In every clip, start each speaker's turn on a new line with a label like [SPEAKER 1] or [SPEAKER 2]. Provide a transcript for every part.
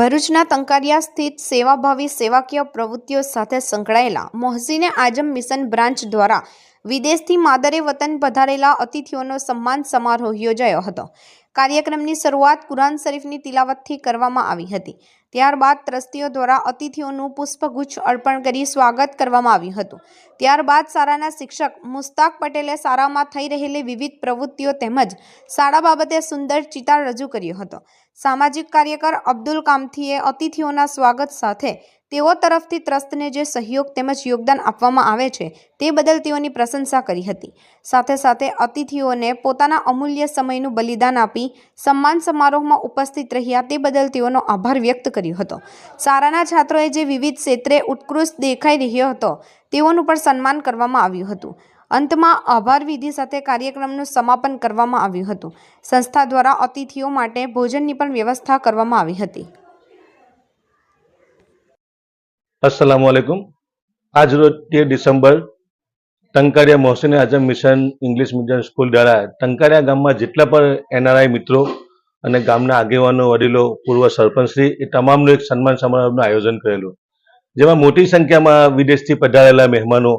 [SPEAKER 1] ભરૂચના તંકારિયા સ્થિત સેવાભાવી સેવાકીય પ્રવૃત્તિઓ સાથે સંકળાયેલા મોહસીને આજમ મિશન બ્રાન્ચ દ્વારા વિદેશથી માદરે વતન પધારેલા અતિથિઓનો સન્માન સમારોહ યોજાયો હતો. કાર્યક્રમની શરૂઆત કુરાન શરીફની તિલાવતથી કરવામાં આવી હતી. ત્યારબાદ ત્રસ્તીઓ દ્વારા અતિથિઓનું પુષ્પગુચ્છ અર્પણ કરી સ્વાગત કરવામાં આવ્યું હતું. ત્યારબાદ શાળાના શિક્ષક મુસ્તાક પટેલે શાળામાં થઈ રહેલી વિવિધ પ્રવૃત્તિઓ તેમજ શાળા બાબતે સુંદર ચિતાર રજૂ કર્યો હતો. સામાજિક કાર્યકર અબ્દુલ કામથીએ અતિથિઓના સ્વાગત સાથે તેઓ તરફથી ટ્રસ્ટને જે સહયોગ તેમજ યોગદાન આપવામાં આવે છે તે બદલ તેઓની પ્રશંસા કરી હતી. સાથે સાથે અતિથિઓને પોતાના અમૂલ્ય સમયનું બલિદાન આપી સન્માન સમારોહમાં ઉપસ્થિત રહ્યા તે બદલ તેઓનો આભાર વ્યક્ત કર્યો હતો. સારાના છાત્રોએ જે વિવિધ ક્ષેત્રે ઉત્કૃષ્ટ દેખાઈ રહ્યો હતો તેઓનું પણ સન્માન કરવામાં આવ્યું હતું. અંતમાં આભાર વિધિ સાથે કાર્યક્રમનું સમાપન કરવામાં આવ્યું હતું. સંસ્થા દ્વારા અતિથિઓ માટે ભોજનની પણ વ્યવસ્થા કરવામાં આવી હતી.
[SPEAKER 2] અસલામ આજ રોજ તેર December Tankaria Mohsin Azam mission English medium school દ્વારા ટંકારિયા ગામમાં જેટલા પણ એનઆરઆઈ મિત્રો અને ગામના આગેવાનો, વડીલો, પૂર્વ સરપંચશ્રી એ તમામનું એક સન્માન સમારોહનું આયોજન કરેલું. જેમાં મોટી સંખ્યામાં વિદેશથી પધારેલા મહેમાનો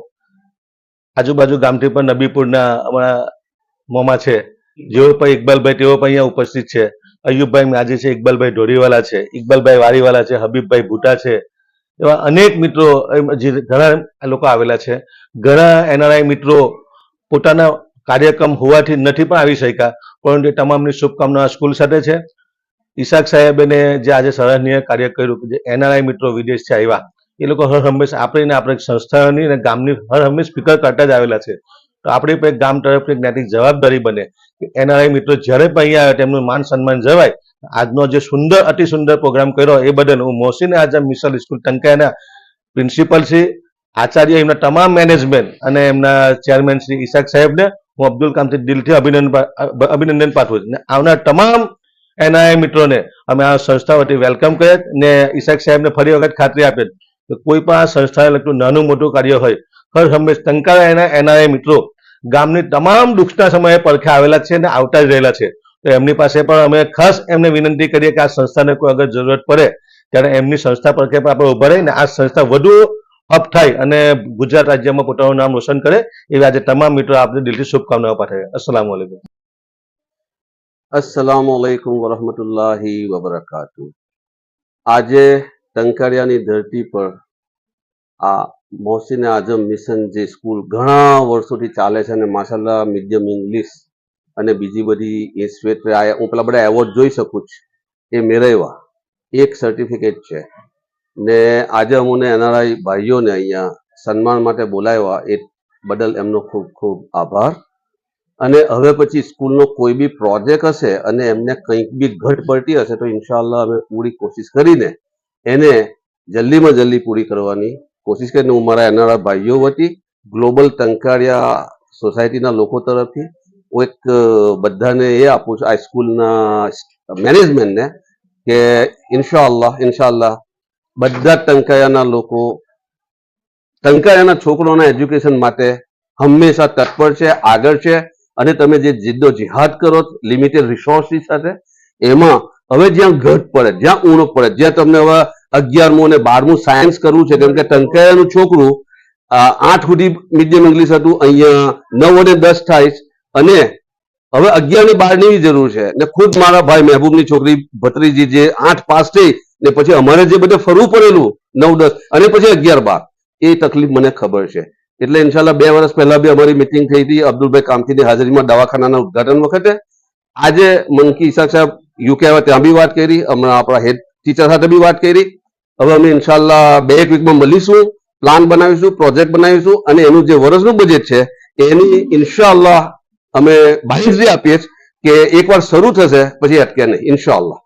[SPEAKER 2] આજુબાજુ ગામથી પણ નબીપુરના અમારા મોમા છે. જેઓ પણ ઇકબાલભાઈ, તેઓ પણ અહીંયા ઉપસ્થિત છે. અયુબભાઈ મ્યાજી છે, ઇકબાલભાઈ ઢોરીવાલા છે, ઇકબાલભાઈ વારીવાલા છે, હબીબભાઈ ભૂટા છે. એવા અનેક મિત્રો જે ઘણા લોકો આવેલા છે. ઘણા એનઆરઆઈ મિત્રો પોતાના કાર્યક્રમ હોવાથી નથી પણ આવી શક્યા. પરંતુ તમામની શુભકામના સ્કૂલ સાથે છે. ઈશાક સાહેબને જે આજે સરાહનીય કાર્ય કર્યું જે એનઆરઆઈ મિત્રો વિદેશથી આવ્યા. એ લોકો હર હંમેશ આપણે આપણે સંસ્થાની અને ગામની હર હંમેશ સ્પીકર કરતા જ આવેલા છે. તો આપણી પણ ગામ તરફથી એક નૈતિક જવાબદારી બને કે એનઆરઆઈ મિત્રો જ્યારે પણ અહીંયા આવે તેમનું માન સન્માન જવાય આજનો જે સુંદર, અતિ સુંદર પ્રોગ્રામ કર્યો એ બદલ હું મોહસિન આઝમ મિશલ સ્કૂલ ટંકાયાના પ્રિન્સિપલ શ્રી, આચાર્ય એમના તમામ મેનેજમેન્ટ અને એમના ચેરમેન શ્રી ઈશાક સાહેબને હું અબ્દુલ કામથી દિલથી અભિનંદન અભિનંદન પાઠવું છું. આવનાર તમામ એનઆઈ મિત્રોને અમે આ સંસ્થા વતી વેલકમ કરીએ ને ઈશાક સાહેબને ફરી વખત ખાતરી આપે કે કોઈ પણ સંસ્થાને લગતું નાનું મોટું કાર્ય હોય, હર હંમેશ ટંકારા એના એનઆઈ મિત્રો ગામની તમામ દુઃખના સમયે પડખે આવેલા છે અને આવતા જ રહેલા છે. તો એમની પાસે પણ અમે ખાસ એમને વિનંતી કરીએ કે આ સંસ્થાને કોઈ અગર જરૂરત પડે, ત્યારે એમની સંસ્થા પડખે પણ આપણે ઊભા રહીને આ સંસ્થા વધુ અપ થાય અને ગુજરાત રાજ્યમાં પોતાનું નામ રોશન કરે, એવી આજે તમામ મિત્રો આપણે દિલથી શુભકામનાઓ પાઠવે અસલામ વાલેકુમ
[SPEAKER 3] અસલામ વાલેકુમ વરહમતુલ્લાહી વબરકાતુ આજે ટંકારિયાની ધરતી પર આ મોહસિન આઝમ મિશન જે સ્કૂલ ઘણા વર્ષોથી ચાલે છે અને માશાલ્લાહ મીડિયમ ઇંગ્લિશ અને બીજી બધી એ સ્વેટ હું પેલા બધા એવોર્ડ જોઈ શકું છું. એ મેળવ્યા એક સર્ટિફિકેટ છે. ને આજે અમને એનઆરઆઈ ભાઈઓને અહીંયા સન્માન માટે બોલાવ્યા. એ બદલ એમનો ખૂબ ખૂબ આભાર. અને હવે પછી સ્કૂલનો કોઈ બી પ્રોજેક્ટ હશે અને એમને કંઈક બી ઘટ પડતી હશે તો ઇન્શાલ્લાહ અમે પૂરી કોશિશ કરીને એને જલ્દીમાં જલ્દી પૂરી કરવાની કોશિશ કરીને હું મારા એનારા ભાઈઓ વતી ગ્લોબલ ટંકાળિયા સોસાયટીના લોકો તરફથી હું એક બધાને એ આપું છું, આ સ્કૂલના મેનેજમેન્ટને કે ઇન્શાલ્લાહ ઇન્શાલ્લાહ બધા ટંકાયાના લોકો ટંકાયાના છોકરોના એજ્યુકેશન માટે હંમેશા તત્પર છે, આગળ છે. અને તમે જે જિદ્દો જિહાદ કરો લિમિટેડ રિસોર્સિસ સાથે, એમાં હવે જ્યાં ઘટ પડે, જ્યાં ઉણપ પડે, જ્યાં તમને હવે અગિયારમું અને બારમું સાયન્સ કરવું છે, કેમ કે ટંકાયાનું છોકરું આઠ સુધી મીડિયમ ઇંગ્લિશ હતું, અહીંયા નવ અને દસ થાય અને હવે અગિયાર ને બારની જરૂર છે. ને ખુદ મારા ભાઈ મહેબૂબની છોકરી ભત્રીજી જે આઠ પાસ થઈ, ને પછી અમારે જે બધે ફરવું પડેલું, નવ, દસ, અને પછી અગિયાર, બાર, એ તકલીફ મને ખબર છે. એટલે ઇન્શાલ્લાહ બે વર્ષ પહેલા બી અમારી મિટિંગ થઈ હતી, અબ્દુલભાઈ કામતીની હાજરીમાં દવાખાનાના ઉદઘાટન વખતે. આજે મનકી ઈસાક સાહેબ યુકે આવ્યા ત્યાં બી વાત કરી, હમણાં આપણા હેડ ટીચર સાથે બી વાત કરી. હવે અમે ઇન્શાલ્લાહ બે એક વીકમાં મળીશું પ્લાન બનાવીશું પ્રોજેક્ટ બનાવીશું અને એનું જે વર્ષનું બજેટ છે, એની ઇન્શાલ્લાહ અમે બાહેધરી આપીએ કે એકવાર શરૂ થશે, પછી અટકે નહીં, ઇન્શાલ્લાહ.